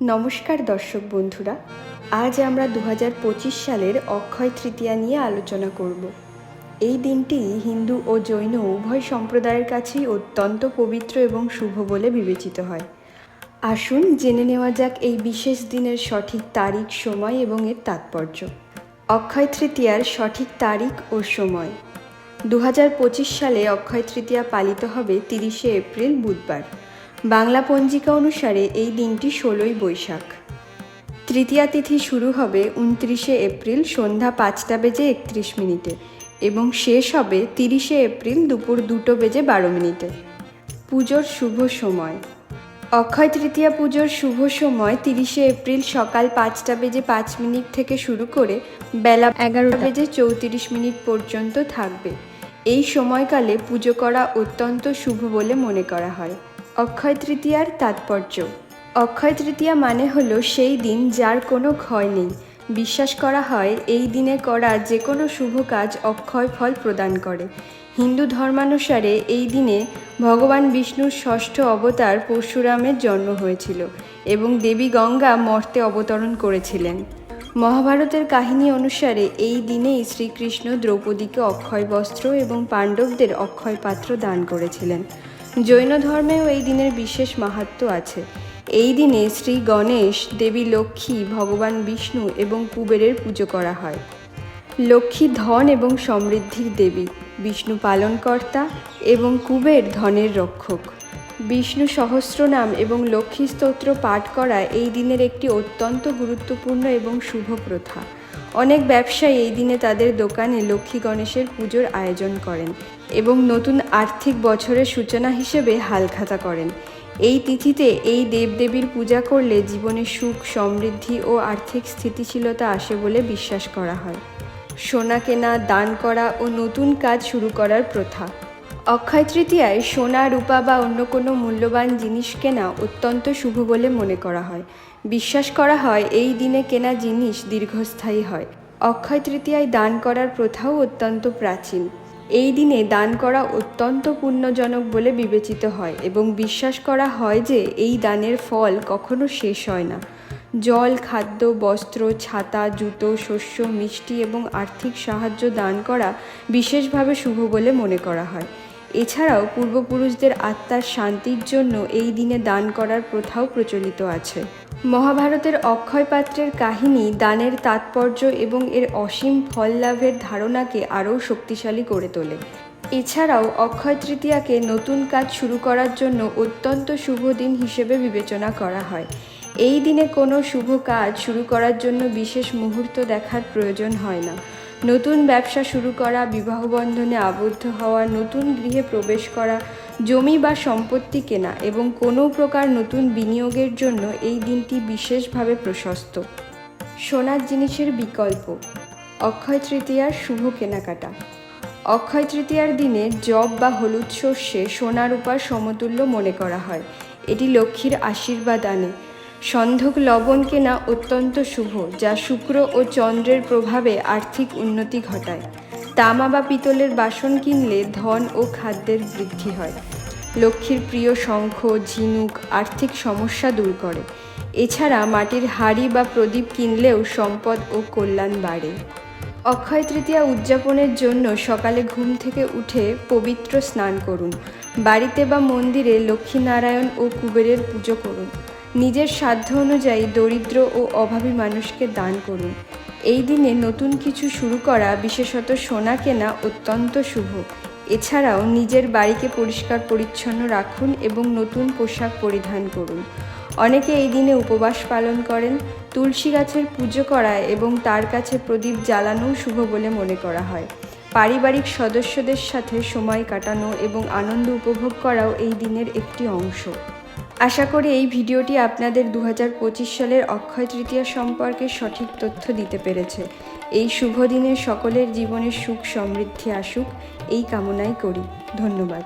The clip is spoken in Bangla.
নমস্কার দর্শক বন্ধুরা, আজ আমরা দু হাজার পঁচিশ সালের অক্ষয় তৃতীয়া নিয়ে আলোচনা করব। এই দিনটি হিন্দু ও জৈন উভয় সম্প্রদায়ের কাছেই অত্যন্ত পবিত্র এবং শুভ বলে বিবেচিত হয়। আসুন জেনে নেওয়া যাক এই বিশেষ দিনের সঠিক তারিখ, সময় এবং এর তাৎপর্য। অক্ষয় তৃতীয়ার সঠিক তারিখ ও সময়। দু হাজার পঁচিশ সালে অক্ষয় তৃতীয়া পালিত হবে তিরিশে এপ্রিল বুধবার। বাংলা পঞ্জিকা অনুসারে এই দিনটি ষোলোই বৈশাখ। তৃতীয়া তিথি শুরু হবে উনত্রিশে এপ্রিল সন্ধ্যা পাঁচটা বেজে একত্রিশ মিনিটে এবং শেষ হবে তিরিশে এপ্রিল দুপুর দুটো বেজে বারো মিনিটে। পুজোর শুভ সময়। অক্ষয় তৃতীয়া পুজোর শুভ সময় তিরিশে এপ্রিল সকাল পাঁচটা বেজে পাঁচ মিনিট থেকে শুরু করে বেলা এগারোটা বেজে চৌত্রিশ মিনিট পর্যন্ত থাকবে। এই সময়কালে পুজো করা অত্যন্ত শুভ বলে মনে করা হয়। অক্ষয় তৃতীয়ার তাৎপর্য। অক্ষয় তৃতীয়া মানে হলো সেই দিন যার কোনো ক্ষয় নেই। বিশ্বাস করা হয়, এই দিনে করা যে কোনো শুভ কাজ অক্ষয় ফল প্রদান করে। হিন্দু ধর্মানুসারে এই দিনে ভগবান বিষ্ণুর ষষ্ঠ অবতার পরশুরামের জন্ম হয়েছিল এবং দেবী গঙ্গা মর্তে অবতরণ করেছিলেন। মহাভারতের কাহিনী অনুসারে এই দিনেই শ্রীকৃষ্ণ দ্রৌপদীকে অক্ষয় বস্ত্র এবং পাণ্ডবদের অক্ষয় পাত্র দান করেছিলেন। জৈন ধর্মেও এই দিনের বিশেষ মাহাত্ম্য আছে। এই দিনে শ্রী গণেশ দেবী লক্ষ্মী, ভগবান বিষ্ণু এবং কুবেরের পুজো করা হয়। লক্ষ্মী ধন এবং সমৃদ্ধির দেবী, বিষ্ণু পালনকর্তা এবং কুবের ধনের রক্ষক। বিষ্ণু সহস্রনাম এবং লক্ষ্মী স্তোত্র পাঠ করা এই দিনের একটি অত্যন্ত গুরুত্বপূর্ণ এবং শুভ প্রথা। অনেক ব্যবসায়ী এই দিনে তাদের দোকানে লক্ষ্মী গণেশের পুজোর আয়োজন করেন এবং নতুন আর্থিক বছরের সূচনা হিসেবে হালখাতা করেন। এই তিথিতে এই দেবদেবীর পূজা করলে জীবনে সুখ, সমৃদ্ধি ও আর্থিক স্থিতিশীলতা আসে বলে বিশ্বাস করা হয়। সোনা কেনা, দান করা ও নতুন কাজ শুরু করার প্রথা। অক্ষয় তৃতীয়ায় সোনা, রূপা বা অন্য কোনো মূল্যবান জিনিস কেনা অত্যন্ত শুভ বলে মনে করা হয়। বিশ্বাস করা হয়, এই দিনে কেনা জিনিস দীর্ঘস্থায়ী হয়। অক্ষয় তৃতীয়ায় দান করার প্রথাও অত্যন্ত প্রাচীন। এই দিনে দান করা অত্যন্ত পুণ্যজনক বলে বিবেচিত হয় এবং বিশ্বাস করা হয় যে এই দানের ফল কখনো শেষ হয় না। জল, খাদ্য, বস্ত্র, ছাতা, জুতো, শস্য, মিষ্টি এবং আর্থিক সাহায্য দান করা বিশেষভাবে শুভ বলে মনে করা হয়। এছাড়াও পূর্বপুরুষদের আত্মার শান্তির জন্য এই দিনে দান করার প্রথাও প্রচলিত আছে। মহাভারতের অক্ষয় পাত্রের কাহিনী দানের তাৎপর্য এবং এর অসীম ফল লাভের ধারণাকে আরও শক্তিশালী করে তোলে। এছাড়াও অক্ষয় তৃতীয়াকে নতুন কাজ শুরু করার জন্য অত্যন্ত শুভ দিন হিসেবে বিবেচনা করা হয়। এই দিনে কোনো শুভ কাজ শুরু করার জন্য বিশেষ মুহূর্ত দেখার প্রয়োজন হয় না। নতুন ব্যবসা শুরু করা, বিবাহ বন্ধনে আবদ্ধ হওয়া, নতুন গৃহে প্রবেশ করা, জমি বা সম্পত্তি কেনা এবং কোনো প্রকার নতুন বিনিয়োগের জন্য এই দিনটি বিশেষভাবে প্রশস্ত। সোনার জিনিসের বিকল্প, অক্ষয় তৃতীয়ার শুভ কেনাকাটা। অক্ষয় তৃতীয়ার দিনে জব বা হলুদ শস্যে সোনার রূপার সমতুল্য মনে করা হয়। এটি লক্ষ্মীর আশীর্বাদ আনে। সন্ধক লবণ কেনা অত্যন্ত শুভ, যা শুক্র ও চন্দ্রের প্রভাবে আর্থিক উন্নতি ঘটায়। তামা বা পিতলের বাসন কিনলে ধন ও খাদ্যের বৃদ্ধি হয়। লক্ষ্মীর প্রিয় শঙ্খ, ঝিনুক আর্থিক সমস্যা দূর করে। এছাড়া মাটির হাড়ি বা প্রদীপ কিনলেও সম্পদ ও কল্যাণ বাড়ে। অক্ষয় তৃতীয়া উদযাপনের জন্য সকালে ঘুম থেকে উঠে পবিত্র স্নান করুন। বাড়িতে বা মন্দিরে লক্ষ্মীনারায়ণ ও কুবেরের পুজো করুন। নিজের সাধ্য অনুযায়ী দরিদ্র ও অভাবী মানুষকে দান করুন। এই দিনে নতুন কিছু শুরু করা, বিশেষত সোনা কেনা, অত্যন্ত শুভ। এছাড়াও নিজের বাড়িকে পরিষ্কার পরিচ্ছন্ন রাখুন এবং নতুন পোশাক পরিধান করুন। অনেকে এই দিনে উপবাস পালন করেন, তুলসী গাছের পুজো করা এবং তার কাছে প্রদীপ জ্বালানোও শুভ বলে মনে করা হয়। পারিবারিক সদস্যদের সাথে সময় কাটানো এবং আনন্দ উপভোগ করাও এই দিনের একটি অংশ। আশা করি এই ভিডিওটি আপনাদের দু হাজার পঁচিশ সালের অক্ষয় তৃতীয়া সম্পর্কে সঠিক তথ্য দিতে পেরেছে। এই শুভ দিনে সকলের জীবনে সুখ, সমৃদ্ধি আসুক, এই কামনাই করি। ধন্যবাদ।